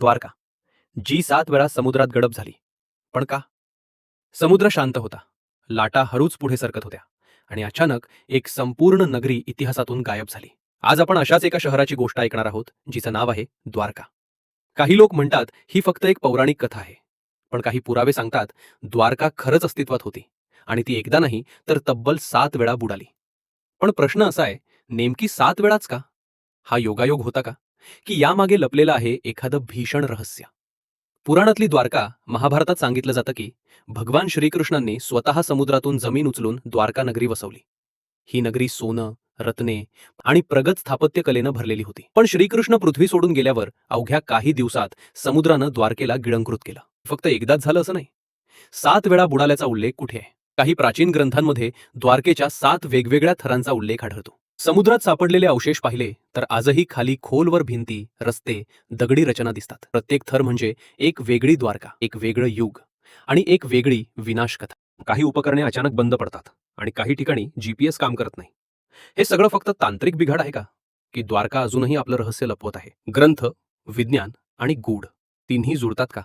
द्वारका जी सात वेळा समुद्रात गडप झाली. पण का? समुद्र शांत होता. लाटा हळूच पुढे सरकत होत्या आणि अचानक एक संपूर्ण नगरी इतिहासातून गायब झाली. आज आपण अशाच एका शहराची गोष्ट ऐकणार आहोत जिचं नाव आहे द्वारका. काही लोक म्हणतात ही फक्त एक पौराणिक कथा आहे. पण काही पुरावे सांगतात द्वारका खरंच अस्तित्वात होती आणि ती एकदा नाही तर तब्बल सात वेळा बुडाली. पण प्रश्न असा आहे नेमकी सात वेळाच का? हा योगायोग होता का? की यामागे लपलेलं आहे एखादं भीषण रहस्य. पुराणातली द्वारका महाभारतात सांगितलं जातं की भगवान श्रीकृष्णांनी स्वतः समुद्रातून जमीन उचलून द्वारका नगरी वसवली. ही नगरी सोनं रत्ने आणि प्रगत स्थापत्यकलेनं भरलेली होती. पण श्रीकृष्ण पृथ्वी सोडून गेल्यावर अवघ्या काही दिवसात समुद्रानं द्वारकेला गिळंकृत केलं. फक्त एकदाच झालं असं नाही. सात वेळा बुडाल्याचा उल्लेख कुठे आहे? काही प्राचीन ग्रंथांमध्ये द्वारकेच्या सात वेगवेगळ्या थरांचा उल्लेख आढळतो. समुद्रात सापडलेले अवशेष पाहिले तर आजही खाली खोलवर भिंती रस्ते दगडी रचना दिसतात. प्रत्येक थर म्हणजे एक वेगळी द्वारका एक वेगळं युग आणि एक वेगळी विनाशकथा. काही उपकरणे अचानक बंद पडतात आणि काही ठिकाणी जीपीएस काम करत नाही. हे सगळं फक्त तांत्रिक बिघाड आहे का? की द्वारका अजूनही आपलं रहस्य लपवत आहे? ग्रंथ विज्ञान आणि गूढ तिन्ही जुळतात का?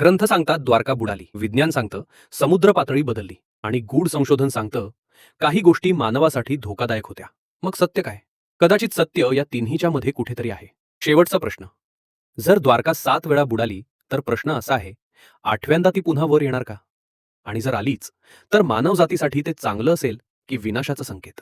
ग्रंथ सांगतात द्वारका बुडाली विज्ञान सांगतं समुद्र पातळी बदलली आणि गूढ संशोधन सांगतं काही गोष्टी मानवासाठी धोकादायक होत्या. मग सत्य काय? कदाचित सत्य या तिन्हीच्या मध्ये कुठेतरी आहे. शेवटचा प्रश्न. जर द्वारका सात वेळा बुडाली तर प्रश्न असा आहे आठव्यांदा ती पुन्हा वर येणार का? आणि जर आलीच तर मानव जातीसाठी ते चांगलं असेल की विनाशाचा संकेत?